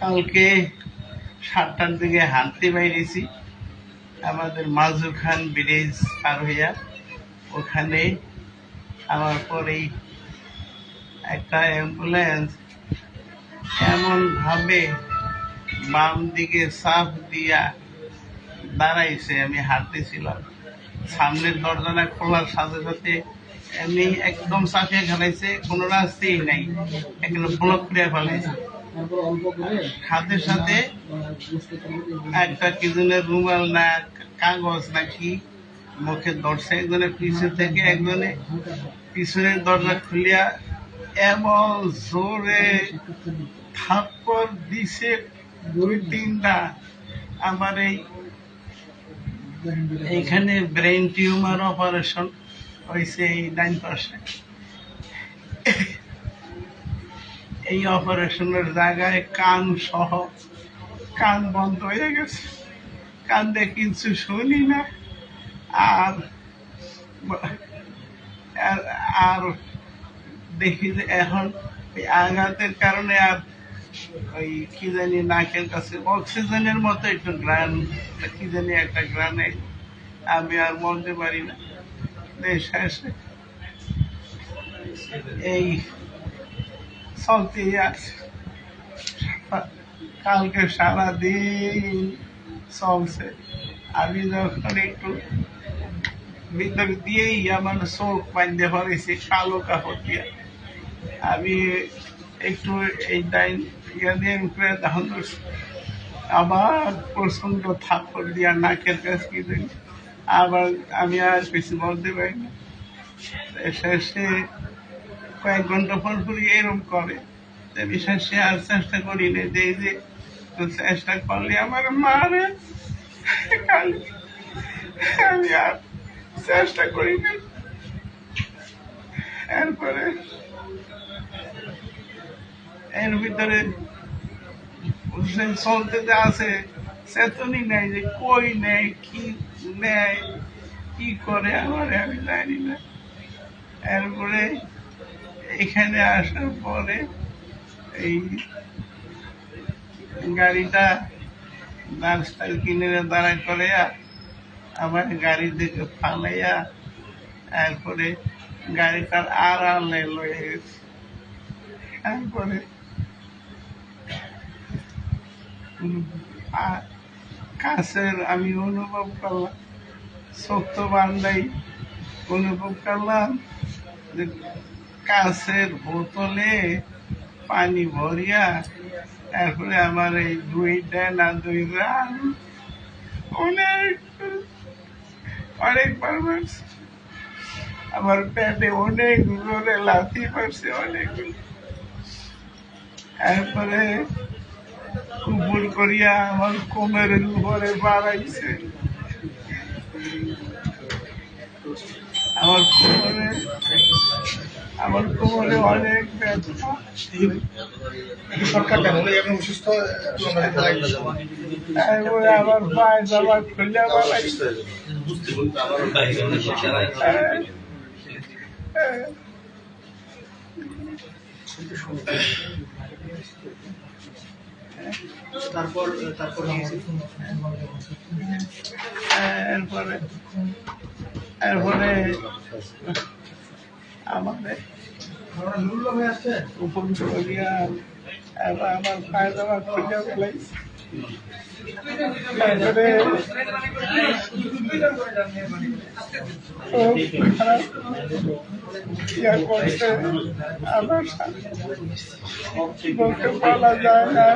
কালকে সাতটার দিকে হাঁটতে বাইরেছি। আমাদের মাজুর খান ব্রিজ পার হইয়া ওখানে আমার পরেই একটা অ্যাম্বুলেন্স এমনভাবে বাম দিকে সাফ দিয়া দাঁড়াইছে, আমি হাঁটতেছিলাম। সামনের দরজাটা খোলার সাথে সাথে এমনি একদম চাপিয়ে খেলাইছে কোনো রাস্তাই নাই। একদম ব্লক করে ফেলাইছে। সাথে সাথে একটা কি জনের রুমাল না, কাগজ নাকি মুখে ধরছে। একজনের পিছন থেকে একজনে পিছনের দরজা খুলিয়া এমন জোরে থাপ্পড় দিছে দুই তিনটা। আমার এই এইখানে ব্রেন টিউমার অপারেশন হয়েছে এই নাইন পার্সেন্ট এই অপারেশনের জায়গায় কান সহ কান বন্ধ হয়ে গেছে। কান দিয়ে কিছু শুনি না। আর আর- দেখি যে এখন আঘাতের কারণে আর ওই কি জানি নাকের কাছে অক্সিজেনের মতো একটু গ্রান, কি জানি একটা গ্রানে আমি আর বলতে পারি না। শেষে এই চলতেই আছে কালকে সারাদিন চলছে আমি যখন একটু ভিতর দিয়েই আমার চোখ বাঁধতে পারেছি, কালো কাপড় দিয়ে। আমি একটু এই ডাইন উপরে ধান ধরছি আবার প্রচণ্ড থাপ্পড় দিয়া নাকের কাছে কি আবার আমি আর কিছু বলতে পারি শেষে কয়েক ঘণ্টা পর পর এরকম করে। আমি শেষে আর চেষ্টা করি না যে যে চেষ্টা করলে আমার মারে। আমি আর চেষ্টা করি না এরপরে এর ভিতরে চলতে যে আছে চেতনই নেই যে কই নেই, কি নেয় কি করে, আমার আমি জানি না। এরপরে এখানে আসার পরে এই গাড়িটা রাস্তায় কিনে দাঁড়া করে আমার গাড়ি থেকে ফালাইয়া তারপরে গাড়িটার আর আড়ালে লয়ে গেছে। তারপরে কাছের আমি অনুভব করলাম, সত্য বান্ধাই অনুভব করলাম যে কাছের বোতলে পানি ভরিয়া তারপরে আমার এই দুইটা না দুই রান। অনেক মারছে। আমার পেটে অনেক জোরে লাথি পারছে অনেক। তারপরে কুপুর করিয়া আমার কোমরের উপরে বাড়াইছে। আমার কোমরে আমার কোমরে অনেক ব্যথা তারপরে আমার পায়ে জামা খুলে বাড়াইছে তারপর তারপর এরপরে এরপরে আমাদের আমার পায়ে জামা খুলে ফেলাইছে তারপরে করছে আমার বলতে বলা যায় না।